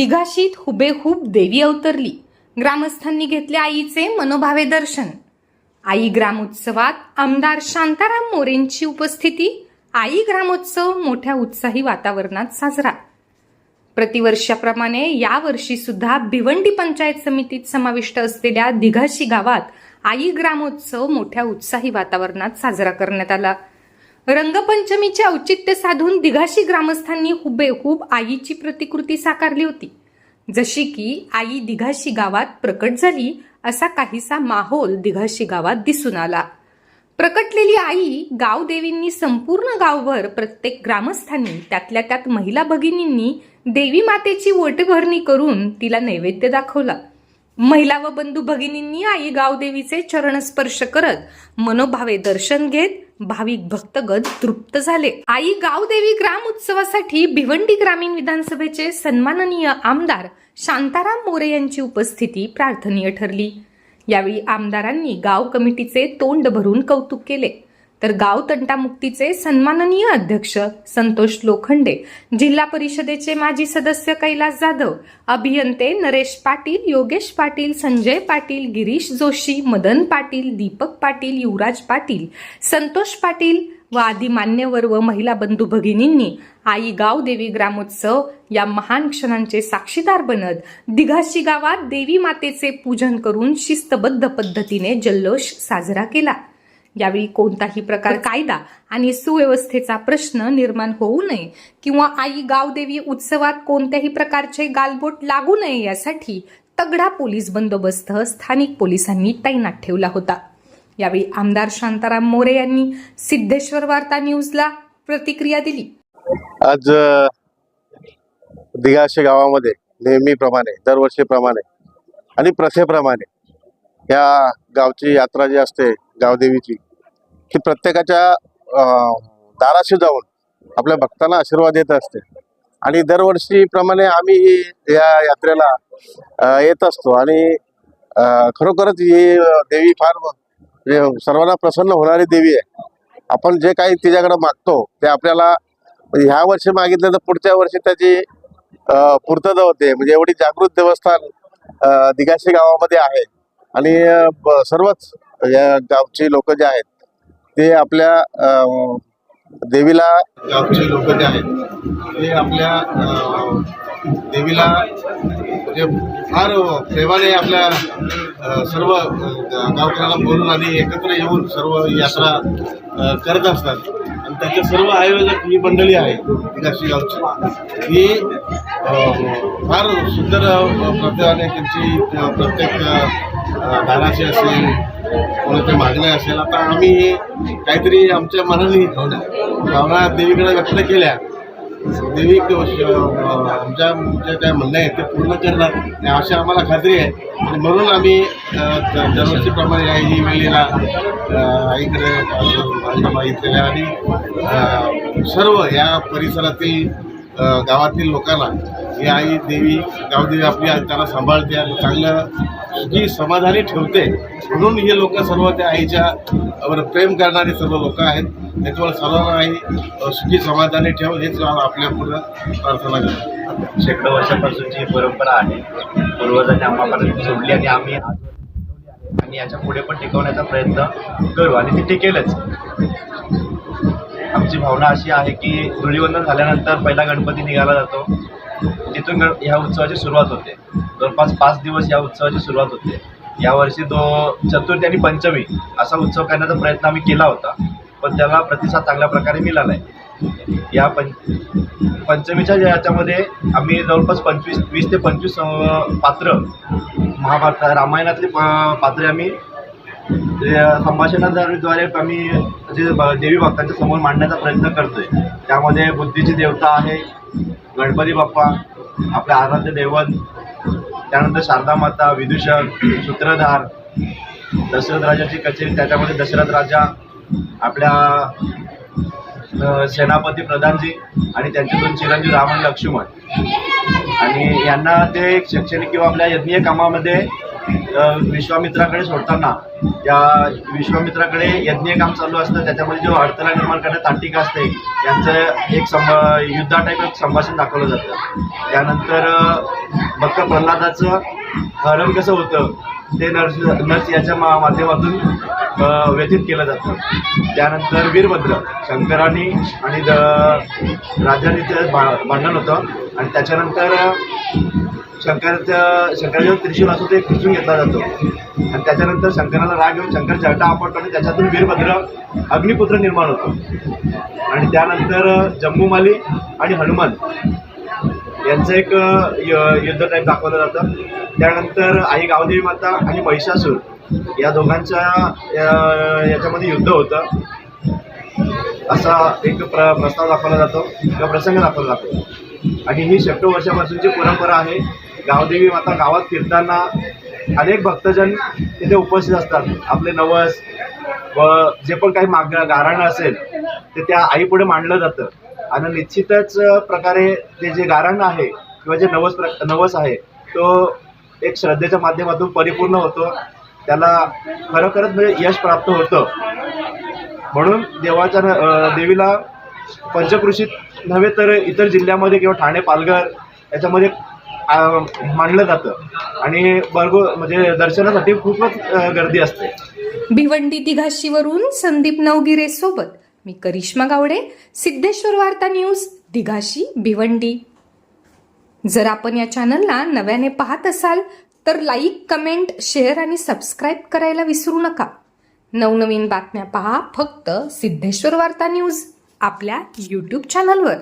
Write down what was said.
दिघाशीत हुबेहूब देवी अवतरली. ग्रामस्थांनी घेतले आईचे मनोभावे दर्शन. आई ग्रामोत्सवात आमदार शांताराम मोरेंची उपस्थिती आई ग्रामोत्सव मोठ्या उत्साही वातावरणात साजरा. प्रतिवर्षाप्रमाणे यावर्षी सुद्धा भिवंडी पंचायत समितीत समाविष्ट असलेल्या दिघाशी गावात आई ग्रामोत्सव मोठ्या उत्साही वातावरणात साजरा करण्यात आला. रंगपंचमीचे औचित्य साधून दिघाशी ग्रामस्थांनी हुबेहूब आईची प्रतिकृती साकारली होती. जशी की आई दिघाशी गावात प्रकट झाली असा काहीसा माहोल दिघाशी गावात दिसून आला. प्रकटलेली आई गावदेवींनी संपूर्ण गावभर प्रत्येक ग्रामस्थांनी त्यातल्या त्यात महिला भगिनींनी देवी मातेची वटभरणी करून तिला नैवेद्य दाखवला. महिला व बंधू भगिनींनी आई गावदेवीचे चरणस्पर्श करत मनोभावे दर्शन घेत भाविक भक्तगण तृप्त झाले. आई गावदेवी ग्राम उत्सवासाठी भिवंडी ग्रामीण विधानसभेचे सन्माननीय आमदार शांताराम मोरे यांची उपस्थिती प्रार्थनीय ठरली. यावेळी आमदारांनी गाव कमिटीचे तोंड भरून कौतुक केले. तर गाव तंटामुक्तीचे सन्माननीय अध्यक्ष संतोष लोखंडे जिल्हा परिषदेचे माजी सदस्य कैलास जाधव अभियंते नरेश पाटील योगेश पाटील संजय पाटील गिरीश जोशी मदन पाटील दीपक पाटील युवराज पाटील संतोष पाटील व आदी मान्यवर व महिला बंधू भगिनींनी आई गाव देवी ग्रामोत्सव या महान क्षणांचे साक्षीदार बनत दिघाशी गावात देवी मातेचे पूजन करून शिस्तबद्ध पद्धतीने जल्लोष साजरा केला. यावेळी कोणताही प्रकार कायदा आणि सुव्यवस्थेचा प्रश्न निर्माण होऊ नये किंवा आई गावदेवी उत्सवात कोणत्याही प्रकारचे गालबोट लागू नये यासाठी तगडा पोलीस बंदोबस्त स्थानिक पोलिसांनी तैनात ठेवला होता. यावेळी आमदार शांताराम मोरे यांनी सिद्धेश्वर वार्ता न्यूजला प्रतिक्रिया दिली. आज दिगाशे गावामध्ये नेहमीप्रमाणे दरवर्षीप्रमाणे आणि प्रथेप्रमाणे या गावची यात्रा जी असते गावदेवीची. की प्रत्येकाच्या दाराशी जाऊन आपल्या भक्तांना आशीर्वाद देत असते. आणि दरवर्षीप्रमाणे आम्ही ही या यात्रेला येत असतो. आणि खरोखरच ही देवी फार म्हणजे सर्वांना प्रसन्न होणारी देवी आहे. आपण जे काही तिच्याकडे मागतो ते आपल्याला म्हणजे ह्या वर्षी मागितलं तर पुढच्या वर्षी त्याची पूर्तता होते म्हणजे एवढी जागृत देवस्थान दिगाशी दिघाशी गावामध्ये आहे. आणि सर्वच या गावची लोक जे आहेत ते आपल्या देवीला गावचे लोक जे आहेत ते आपल्या देवीला म्हणजे फार प्रेमाने आपल्या सर्व गावकऱ्यांना बोलून आणि एकत्र येऊन सर्व यात्रा करत असतात. आणि त्याचे सर्व आयोजक ही मंडळी आहे काशी गावची. ही फार सुंदर प्रत्येकाने त्यांची प्रत्येक धानाची असेल कोणाच्या मागण्या असेल. आता आम्ही काहीतरी आमच्या मनाने भावना देवीकडे व्यक्त केल्या. देवी आमच्या आमच्या काय म्हणणं आहे ते पूर्ण करणार. आणि अशी आम्हाला खात्री आहे. आणि म्हणून आम्ही दरवर्षीप्रमाणे या ही वेळेला अं, आईकडे मागितलेल्या आणि सर्व या परिसरातील गावातील लोकांना ही आई देवी गावदेवी आपली आई त्यांना सांभाळते आणि चांगलं जी समाधानी ठेवते म्हणून हे लोक सर्व त्या आईच्यावर प्रेम करणारे सर्व लोक आहेत. त्याच्यामुळे सर्वांना आई सुखी समाधानी ठेव हेच आपल्या पूर्ण प्रार्थना करतो. शेकडो वर्षापासूनची ही परंपरा आहे. पूर्वजांनी आम्हापर्यंत सोडली आणि आम्ही आणि याच्यापुढे पण टिकवण्याचा प्रयत्न करू. आणि ती टिकेलच आमची भावना अशी आहे की धुळीवंदन झाल्यानंतर पहिला गणपती निघाला जातो. तिथून गण ह्या उत्सवाची सुरुवात होते. जवळपास पाच दिवस या उत्सवाची सुरुवात होते. यावर्षी तो चतुर्थी आणि पंचमी असा उत्सव करण्याचा प्रयत्न आम्ही केला होता. पण त्याला प्रतिसाद चांगल्या प्रकारे मिळाला आहे या पं पंचमीच्या याच्यामध्ये आम्ही जवळपास पंचवीस वीस ते पंचवीस पात्र महाभारत रामायणातली पात्रे आम्ही ते संभाषणाद्वारे आम्ही जे देवी भक्तांच्या समोर मांडण्याचा प्रयत्न करतोय त्यामध्ये बुद्धीची देवता आहे गणपती बाप्पा आपले आराध्य देवन त्यानंतर शारदा माता विदूषक सूत्रधार दशरथ राजाची कचेरी त्याच्यामध्ये दशरथ राजा आपल्या सेनापती प्रधानजी आणि त्यांचे दोन चिरंजीव रावण लक्ष्मण. आणि यांना ते शैक्षणिक किंवा आपल्या यज्ञीय कामामध्ये विश्वामित्राकडे सोडताना या विश्वामित्राकडे यज्ञ काम चालू असतं त्याच्यामध्ये जो अडथळा निर्माण करण्यात तांत्रिक असते यांचं एक संभ युद्धा टाईप एक संभाषण दाखवलं जातं. त्यानंतर भक्त प्रल्हादाचं हरण कसं होतं ते नर्स नर्स याच्या मा माध्यमातून व्यतीत व्यथित केलं जातं. त्यानंतर वीरभद्र शंकराने आणि द- राजाने ते भांडण होतं. आणि त्याच्यानंतर शंकराचं शंकराच्या त्रिशूल असतो ते खिचून घेतला जातो. आणि त्याच्यानंतर शंकराला राग येऊन शंकर चरटा आपटतो आणि त्याच्यातून वीरभद्र अग्निपुत्र निर्माण होतो. आणि त्यानंतर जम्बूमाली आणि हनुमान यांचं एक य- युद्ध टाईप दाखवलं जातं. त्यानंतर आई गावदेवी माता आणि महिषासूर या दोघांच्या याच्यामध्ये युद्ध होतं. असा एक प्र प्रस्ताव दाखवला जातो किंवा प्रसंग दाखवला जातो. आणि ही शेकडो वर्षापासूनची परंपरा आहे. गावदेवी माता गावात फिरताना अनेक भक्तजन तिथे उपस्थित असतात. आपले नवस व जे पण काही माग गाराणं असेल ते त्या आईपुढे मांडलं जातं. आणि निश्चितच प्रकारे ते जे गाराणं आहे किंवा जे नवस प्र नवस आहे तो एक श्रद्धेच्या माध्यमातून परिपूर्ण होतो. त्याला खरोखरच म्हणजे यश प्राप्त होतं. म्हणून देवाच्या न- देवीला पंचकृषीत नव्हे तर इतर जिल्ह्यामध्ये किंवा ठाणे पालघर याच्यामध्ये मानलं जातं. आणि बरगो म्हणजे दर्शनासाठी खूपच गर्दी असते. भिवंडी दिघाशीवरून संदीप नवगिरे सोबत मी करिश्मा गावडे सिद्धेश्वर वार्ता न्यूज दिघाशी भिवंडी. जर आपण या चॅनलला नव्याने पाहत असाल तर लाईक कमेंट शेअर आणि सबस्क्राईब करायला विसरू नका. नवनवीन बातम्या पहा फक्त सिद्धेश्वर वार्ता न्यूज आपल्या यूट्यूब चॅनलवर